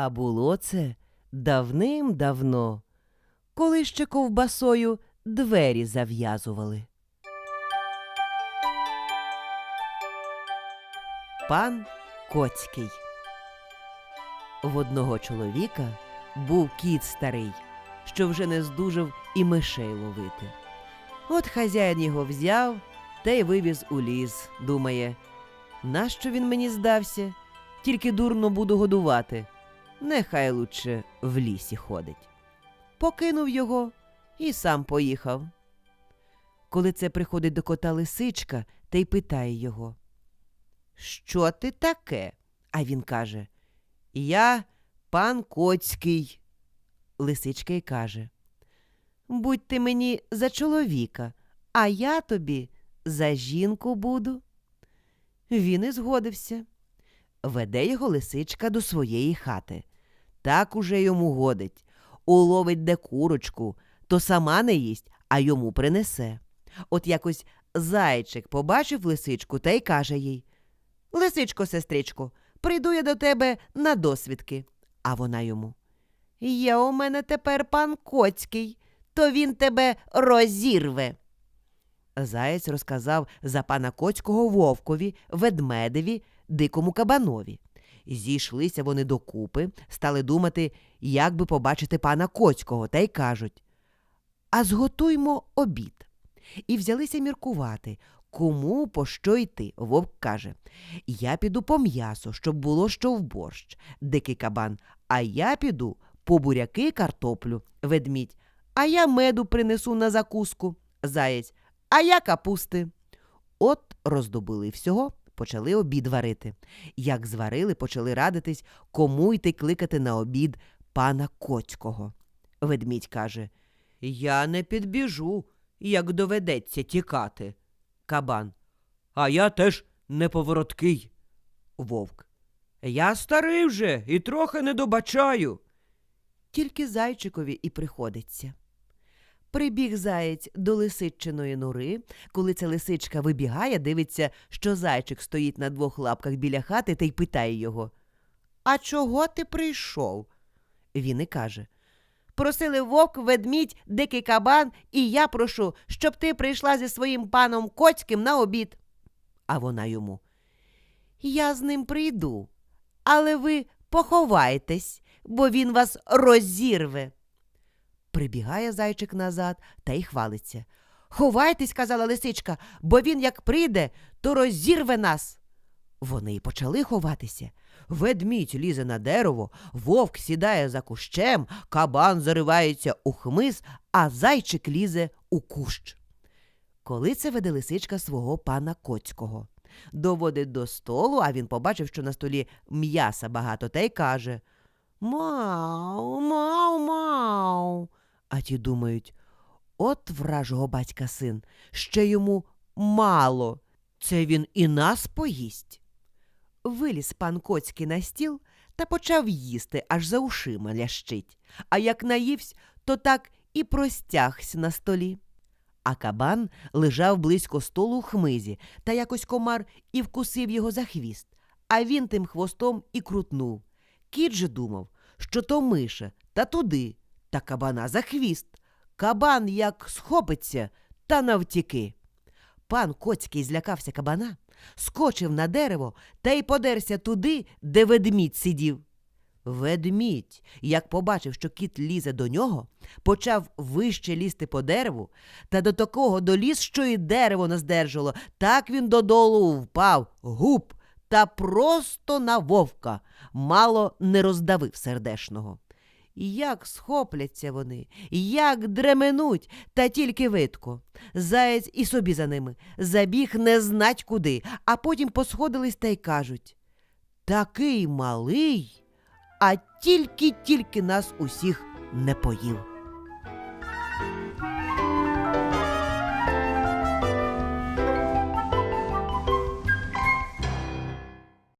А було це давним-давно, коли ще ковбасою двері зав'язували. Пан Коцький В одного чоловіка був кіт старий, що вже не здужав і мишей ловити. От хазяїн його взяв та й вивіз у ліс, думає, нащо він мені здався? Тільки дурно буду годувати. Нехай лучше в лісі ходить. Покинув його і сам поїхав. Коли це приходить до кота лисичка та й питає його. Що ти таке? А він каже: Я пан Коцький. Лисичка й каже: Будь ти мені за чоловіка, а я тобі за жінку буду. Він і згодився. Веде його лисичка до своєї хати. Так уже йому годить. Уловить де курочку, то сама не їсть, а йому принесе. От якось зайчик побачив лисичку та й каже їй Лисичко, сестричко, прийду я до тебе на досвідки. А вона йому. Є у мене тепер пан Коцький, то він тебе розірве. Заєць розказав за пана Коцького вовкові, ведмедеві, дикому кабанові. Зійшлися вони докупи, стали думати, як би побачити пана Коцького, та й кажуть А зготуймо обід. І взялися міркувати, кому по що йти. Вовк каже Я піду по м'ясо, щоб було що в борщ, дикий кабан, а я піду по буряки картоплю, ведмідь, а я меду принесу на закуску, заєць, а я капусти. От роздобули всього, почали обід варити. Як зварили, почали радитись, кому йти кликати на обід пана Коцького. Ведмідь каже Я не підбіжу, як доведеться тікати. Кабан. А я теж неповороткий. Вовк. Я старий вже і трохи не добачаю. Тільки зайчикові і приходиться. Прибіг заєць до лисичиної нори. Коли ця лисичка вибігає, дивиться, що зайчик стоїть на двох лапках біля хати та й питає його А чого ти прийшов? Він і каже Просили вовк, ведмідь, дикий кабан, і я прошу, щоб ти прийшла зі своїм паном Коцьким на обід. А вона йому. Я з ним прийду, але ви поховайтесь, бо він вас розірве. Прибігає зайчик назад та й хвалиться. Ховайтесь, казала лисичка, бо він як прийде, то розірве нас. Вони й почали ховатися. Ведмідь лізе на дерево, вовк сідає за кущем, кабан заривається у хмиз, а зайчик лізе у кущ. Коли це веде лисичка свого пана Коцького. Доводить до столу, а він побачив, що на столі м'яса багато, та й каже Мау, мау, мау. А ті думають от вражого батька син, ще йому мало. Це він і нас поїсть. Виліз пан Коцький на стіл та почав їсти, аж за ушима лящить. А як наївсь, то так і простягся на столі. А кабан лежав близько столу у хмизі, та якось комар і вкусив його за хвіст, а він тим хвостом і крутнув. Кіт же думав, що то миша, та туди, та кабана за хвіст. Кабан як схопиться та навтіки. Пан Коцький злякався кабана, скочив на дерево та й подерся туди, де ведмідь сидів. Ведмідь, як побачив, що кіт лізе до нього, почав вище лізти по дереву, та до такого доліз, що і дерево не здержало, так він додолу впав, гуп, та просто на вовка, мало не роздавив сердешного. Як схопляться вони, як дременуть, та тільки видко. Заєць і собі за ними забіг не знать куди, а потім посходились та й кажуть Такий малий, а тільки-тільки нас усіх не поїв.